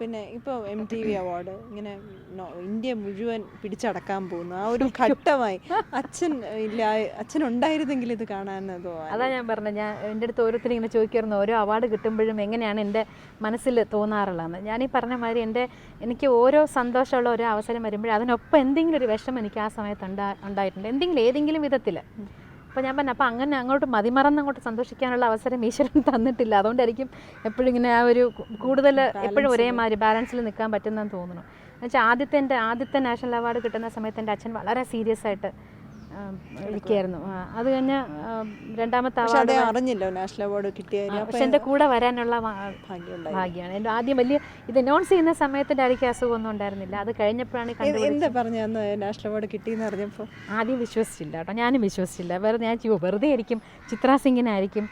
പിന്നെ ഇപ്പോൾ M T V award ഇങ്ങനെ ഇന്ത്യ മുഴുവൻ പിടിച്ചടക്കാൻ പോകുന്നു. ആ ഒരു ഘട്ടമായി. അച്ഛൻ ഇല്ല അച്ഛൻ ഉണ്ടായിരുന്നെങ്കിൽ ഇത് കാണാൻ അതാ ഞാൻ പറഞ്ഞത്. ഞാൻ എന്റെ അടുത്ത് ഓരോരുത്തരും ഇങ്ങനെ ചോദിക്കായിരുന്നു ഓരോ അവാർഡ് കിട്ടുമ്പോഴും എങ്ങനെയാണ് എന്റെ മനസ്സിൽ തോന്നാറുള്ളതെന്ന്? ഞാൻ ഈ പറഞ്ഞ മാതിരി എന്റെ എനിക്ക് ഓരോ സന്തോഷമുള്ള ഓരോ അവസരം വരുമ്പോഴും അതിനൊപ്പം എന്തെങ്കിലും ഒരു വിഷമം എനിക്ക് ആ സമയത്ത് ഉണ്ടാ ഉണ്ടായിട്ടുണ്ട്. എന്തെങ്കിലും ഏതെങ്കിലും വിധത്തിൽ അപ്പോൾ ഞാൻ പറഞ്ഞു അപ്പോൾ അങ്ങനെ അങ്ങോട്ട് മതിമറന്ന് അങ്ങോട്ട് സന്തോഷിക്കാനുള്ള അവസരം ഈശ്വരൻ തന്നിട്ടില്ല. അതുകൊണ്ടായിരിക്കും എപ്പോഴും ഇങ്ങനെ ആ ഒരു കൂടുതൽ എപ്പോഴും ഒരേമാതിരി ബാലൻസിൽ നിൽക്കാൻ പറ്റുന്നതെന്ന് തോന്നുന്നു. എന്നുവെച്ചാൽ ആദ്യത്തെ എന്റെ ആദ്യത്തെ നാഷണൽ അവാർഡ് കിട്ടുന്ന സമയത്ത് എന്റെ അച്ഛൻ വളരെ സീരിയസ് ആയിട്ട് ഇരിക്കുകയായിരുന്നു. അത് കഴിഞ്ഞ് രണ്ടാമത്തെ അവാർഡ് അറിഞ്ഞില്ല നാഷണൽ അവാർഡ് കിട്ടിയ പക്ഷെ എന്റെ കൂടെ വരാനുള്ള ഭാഗ്യമാണ്. എന്റെ ആദ്യം വലിയ ഇത് അനൗൺസ് ചെയ്യുന്ന സമയത്തിന്റെ ഡാഡിക്ക് അസുഖമൊന്നും ഉണ്ടായിരുന്നില്ല. അത് കഴിഞ്ഞപ്പോഴാണ് എന്താ പറഞ്ഞു നാഷണൽ അവാർഡ് കിട്ടിയെന്ന് അറിഞ്ഞപ്പോൾ ആദ്യം വിശ്വസിച്ചില്ല കേട്ടോ. ഞാനും വിശ്വസിച്ചില്ല. വെറുതെ ഞാൻ വെറുതെ ആയിരിക്കും ചിത്ര സിംഗിനായിരിക്കും.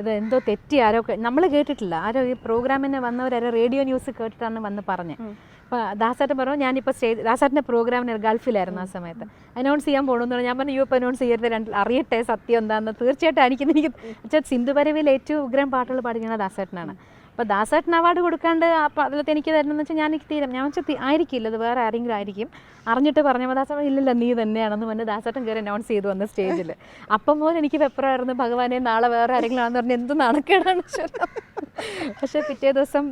ഇത് എന്തോ തെറ്റി ആരോ നമ്മൾ കേട്ടിട്ടില്ല. ആരോ ഈ പ്രോഗ്രാമിന് വന്നവരാരോ റേഡിയോ ന്യൂസ് കേട്ടിട്ടാണ് വന്ന് പറഞ്ഞത് അപ്പോൾ ദാസേട്ടൻ പറഞ്ഞു ഞാനിപ്പോൾ സ്റ്റേജ് ദാസേട്ടന്റെ പ്രോഗ്രാമിന് ഗൾഫിലായിരുന്നു ആ സമയത്ത്. അനൗൺസ് ചെയ്യാൻ പോകണമെന്ന് പറഞ്ഞു. ഞാൻ പറഞ്ഞു യു ഇപ്പോൾ അനൗൺസ് ചെയ്യരുത്. രണ്ട് അറിയട്ടെ സത്യം എന്താണെന്ന് തീർച്ചയായിട്ടും എനിക്ക് എനിക്ക് വെച്ചാൽ സിന്ധുപരവിൽ ഏറ്റവും ഉഗ്രം പാട്ടുകൾ പാടിക്കുന്നത് ദാസേട്ടനാണ്. അപ്പോൾ ദാസേട്ടൻ അവാർഡ് കൊടുക്കാണ്ട് അപ്പോൾ അതിലത്തെ എനിക്ക് തരണമെന്ന് വെച്ചാൽ ഞാൻ എനിക്ക് തീരം ഞാൻ വെച്ചാൽ ആയിരിക്കില്ല അത് വേറെ ആരെങ്കിലും ആയിരിക്കും. അറിഞ്ഞിട്ട് പറഞ്ഞപ്പോൾ ദാസേട്ടൻ ഇല്ലല്ല നീ തന്നെയാണെന്ന് പറഞ്ഞ് ദാസേട്ടൻ കയറി അനൗൺസ് ചെയ്തു വന്ന സ്റ്റേജിൽ അപ്പം മുതൽ എനിക്ക് പെപ്പറായിരുന്നു ഭഗവാനെ നാളെ വേറെ ആരെങ്കിലും ആണെന്ന് പറഞ്ഞ് എന്ത് നടക്കണമെന്ന്. പക്ഷേ പിറ്റേ ദിവസം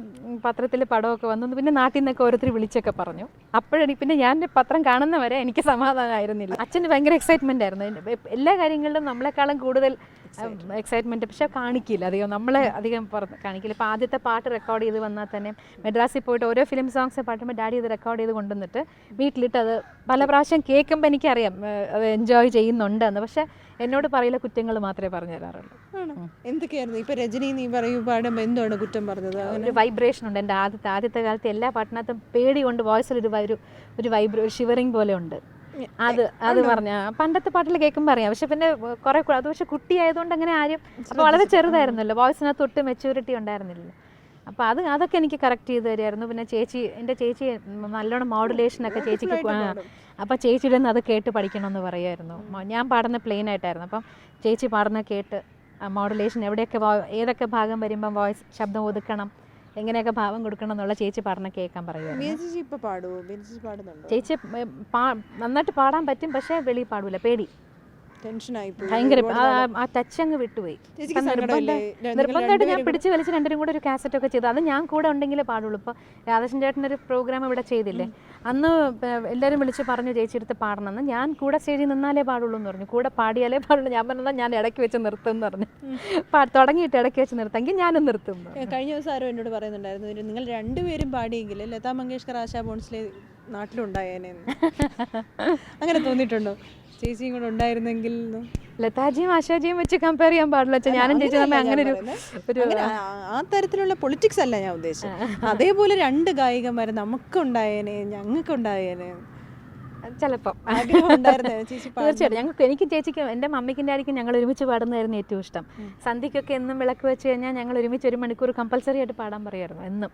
പത്രത്തിൽ പടമൊക്കെ വന്നു. പിന്നെ നാട്ടിൽ നിന്നൊക്കെ ഓരോരുത്തർ വിളിച്ചൊക്കെ പറഞ്ഞു. അപ്പോഴെനിക്ക് പിന്നെ ഞാൻ പത്രം കാണുന്നവരെ എനിക്ക് സമാധാനമായിരുന്നില്ല അച്ഛന് ഭയങ്കര എക്സൈറ്റ്മെന്റ് ആയിരുന്നു. എല്ലാ കാര്യങ്ങളിലും നമ്മളെക്കാളും കൂടുതൽ എക്സൈറ്റ്മെന്റ് പക്ഷേ കാണിക്കില്ല. അധികം നമ്മളെ അധികം പുറത്ത് കാണിക്കില്ല. ഇപ്പോൾ ആദ്യത്തെ പാട്ട് റെക്കോർഡ് ചെയ്ത് വന്നാൽ തന്നെ മെഡ്രാസിൽ പോയിട്ട് ഓരോ ഫിലിം സോങ്സ് പാട്ടുമ്പോൾ ഡാഡി ഇത് റെക്കോർഡ് ചെയ്ത് കൊണ്ടുവന്നിട്ട് വീട്ടിലിട്ട് അത് പല പ്രാവശ്യം കേൾക്കുമ്പോൾ എനിക്കറിയാം അത് എൻജോയ് ചെയ്യുന്നുണ്ടെന്ന്. പക്ഷേ എന്നോട് പറയില്ല കുറ്റങ്ങൾ മാത്രമേ പറഞ്ഞു തരാറുള്ളൂ. എന്തൊക്കെയായിരുന്നു? ഇപ്പൊ രജനി നീ പറയൂ പാടുമ്പോൾ എന്താണ് കുറ്റം പറഞ്ഞത്. ഒരു വൈബ്രേഷൻ ഉണ്ട്. എന്റെ ആദ്യത്തെ ആദ്യത്തെ കാലത്ത് എല്ലാ പട്ടണത്തും പേടി കൊണ്ട് വോയിസിൽ ഒരു ഒരു ഒരു വൈബ്ര ഒരു ഷിവറിങ് പോലെ ഉണ്ട്. അത് അത് പറഞ്ഞ പണ്ടത്തെ പാട്ടിൽ കേൾക്കുമ്പോൾ അറിയാം. പക്ഷെ പിന്നെ കുറെ അത് പക്ഷെ കുട്ടിയായതുകൊണ്ട് അങ്ങനെ ആരും വളരെ ചെറുതായിരുന്നല്ലോ. വോയിസിനകത്ത് ഒട്ട് മെച്യൂരിറ്റി ഉണ്ടായിരുന്നില്ല അപ്പോൾ അത് അതൊക്കെ എനിക്ക് കറക്റ്റ് ചെയ്ത് തരുമായിരുന്നു. പിന്നെ ചേച്ചി എന്റെ ചേച്ചി നല്ലോണം മോഡുലേഷനൊക്കെ ചേച്ചിക്ക് അപ്പോൾ ചേച്ചിയുടെ നിന്ന് അത് കേട്ട് പഠിക്കണമെന്ന് പറയുമായിരുന്നു. ഞാൻ പാടുന്ന പ്ലെയിൻ ആയിട്ടായിരുന്നു. അപ്പം ചേച്ചി പാടുന്ന കേട്ട് മോഡുലേഷൻ എവിടെയൊക്കെ ഏതൊക്കെ ഭാഗം വരുമ്പം വോയിസ് ശബ്ദം ഒതുക്കണം എങ്ങനെയൊക്കെ ഭാവം കൊടുക്കണം എന്നുള്ള ചേച്ചി പറഞ്ഞ കേൾക്കാൻ പറയുക ചേച്ചി ഇപ്പൊ പാടുവോ? ചേച്ചി പാടുന്നുണ്ടോ? ചേച്ചി നന്നായിട്ട് പാടാൻ പറ്റും പക്ഷേ വെളിയിൽ പാടൂല. പേടി. ഭയങ്കര ആ- ടച്ച് അങ്ങ് വിട്ടുപോയി. നിർബന്ധമായിട്ട് ഞാൻ പിടിച്ച് വലിച്ച് രണ്ടുപേരും കൂടെ ഒരു കാസറ്റ് ഒക്കെ ചെയ്തു. അത് ഞാൻ കൂടെ ഉണ്ടെങ്കിലേ പാടുള്ളൂ. ഇപ്പോൾ രാധാകൃഷ്ണൻ ചേട്ടനൊരു പ്രോഗ്രാം ഇവിടെ ചെയ്തില്ലേ? അന്ന് എല്ലാവരും വിളിച്ച് പറഞ്ഞു ചേച്ചിയെടുത്ത് പാടണമെന്ന്. ഞാൻ കൂടെ സ്റ്റേജിൽ നിന്നാലേ പാടുള്ളൂ എന്ന് പറഞ്ഞു. കൂടെ പാടിയാലേ പാടുള്ളൂ. ഞാൻ പറഞ്ഞാൽ ഞാൻ ഇടയ്ക്ക് വെച്ച് നിർത്തും എന്ന് പറഞ്ഞു. തുടങ്ങിയിട്ട് ഇടയ്ക്ക് വെച്ച് നിർത്താമെങ്കിൽ ഞാനും നിർത്തും കഴിഞ്ഞ ദിവസം ആരോ എന്നോട് പറയുന്നുണ്ടായിരുന്നു. നിങ്ങൾ രണ്ടുപേരും പാടിയെങ്കിൽ ലതാ മങ്കേഷ്കർ ആശാ ഭോൺസ്ലെ നാട്ടിലുണ്ടായേനെ അങ്ങനെ തോന്നിയിട്ടുണ്ടോ? ചേച്ചിയും കൂടെ ഉണ്ടായിരുന്നെങ്കിൽ? ലതാജിയും ആശാജിയും വെച്ച് കമ്പയർ ചെയ്യാൻ പാടില്ല ഞാനും ചേച്ചി തമ്മിൽ അങ്ങനെ ഒരു ആ- തരത്തിലുള്ള പൊളിറ്റിക്സ് അല്ല ഞാൻ ഉദ്ദേശിച്ചത്. അതേപോലെ രണ്ട് ഗായികമാര് നമുക്കുണ്ടായേനെ ഞങ്ങൾക്കുണ്ടായേനെ. ചിലപ്പം? തീർച്ചയായിട്ടും. ഞങ്ങൾക്ക് എനിക്ക് ചേച്ചിക്ക് എന്റെ മമ്മിക്കിന്റെ ആയിരിക്കും ഞങ്ങൾ ഒരുമിച്ച് പാടുന്നതായിരുന്നു ഏറ്റവും ഇഷ്ടം. സന്ധ്യയ്ക്കൊക്കെ എന്നും വിളക്ക് വെച്ച് കഴിഞ്ഞാൽ ഞങ്ങൾ ഒരുമിച്ച് ഒരു മണിക്കൂർ കമ്പൽസറി ആയിട്ട് പാടാൻ പറയുമായിരുന്നു എന്നും.